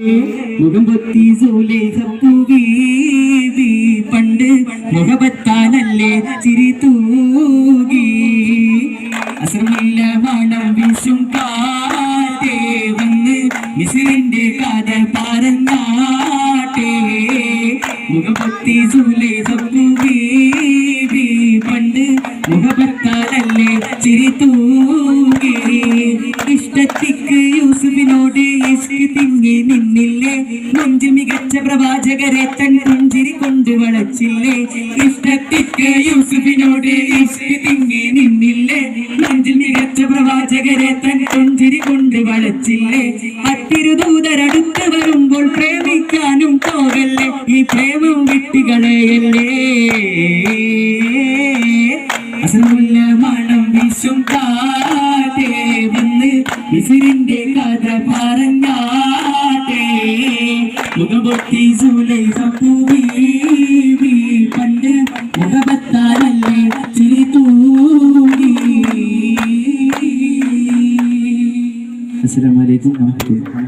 മുഖം പൊത്തി സൂലേഖപ്പൂവീവി പണ്ട് മുഖപത്താനല്ലേ ചിരി തൂകി. അസമില്ല മണം വീശും കാറ്റേ. വന്ന് മിസിലിന്റെ കഥ പറഞ്ഞാട്ടേ മുഖം പൊത്തി സൂലേഖപ്പൂവീവി പണ്ട് മുഖപത്താനല്ലേ ചിരി തൂകി. ഇഷ്ടത്തിക്ക് യൂസുഫിനോട് തിങ്ങി നിന്നില്ലേ? നെഞ്ചിൽ മികച്ച പ്രവാചകരെ തൻ പുഞ്ചിരി കൊണ്ട് വളച്ചില്ലേ? ഇഷ്ടത്തിക്ക് യൂസുഫിനോട് തിങ്ങി നിന്നില്ലേ? നെഞ്ചിൽ മികച്ച പ്രവാചകരെ തൻ പുഞ്ചിരി കൊണ്ട് വളച്ചില്ലേ? അത്തിരുദൂതരടുത്ത് വരുമ്പോൾ പ്രേമിക്കാനും പോകല്ലേ? ഈ പ്രേമം വിട്ടുകളയല്ലേ? അസമുല്ല മണം വീശും വന്ന് മിസിറിന്റെ കഥ പറഞ്ഞാട്ടെ. മുഖപൊത്തി സൂലൈസപ്പൂവീവി പണ്ട് മുഖപത്താലല്ലേ ചിരി തൂങ്ങി. അസ്സലാമലൈക്കും വറഹ്മത്തുള്ളാഹി